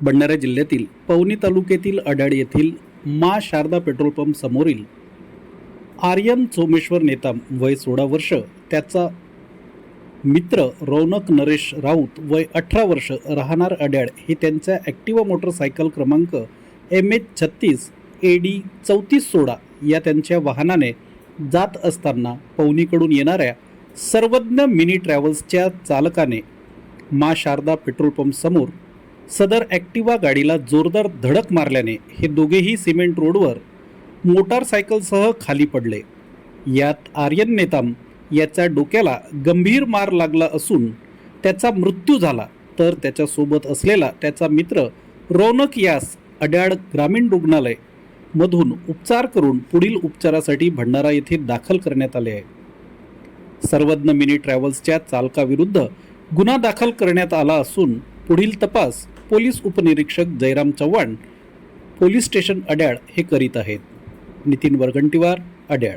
भंडारा जिल्ह्यातील पवनी तालुक्यातील अडाड येथील मा शारदा पेट्रोल पंप समोरील आर्यन सोमेश्वर नेताम वय सोळा वर्ष त्याचा मित्र रौनक नरेश राऊत वय अठरा वर्ष राहणार अड्याड हे त्यांच्या ॲक्टिवा मोटरसायकल क्रमांक एम एच छत्तीस ए डी चौतीस सोळा या त्यांच्या वाहनाने जात असताना पवनीकडून येणाऱ्या सर्वज्ञ मिनी ट्रॅव्हल्सच्या चालकाने मा शारदा पेट्रोल पंपसमोर सदर ॲक्टिवा गाडीला जोरदार धडक मारल्याने हे दोघेही सिमेंट रोडवर मोटारसायकलसह खाली पडले. यात आर्यन नेताम याच्या डोक्याला गंभीर मार लागला असून त्याचा मृत्यू झाला. तर त्याच्यासोबत असलेला त्याचा मित्र रौनक यास अड्याड ग्रामीण रुग्णालय मधून उपचार करून पुढील उपचारासाठी भंडारा येथे दाखल करण्यात आले आहे. सर्वज्ञ मिनी ट्रॅव्हल्सच्या चालकाविरुद्ध गुन्हा दाखल करण्यात आला असून पुढील तपास पोलीस उपनिरीक्षक जयराम चव्हाण पोलीस स्टेशन अड्याळ हे करीत आहेत. नितीन वरगंटीवार अड्याळ.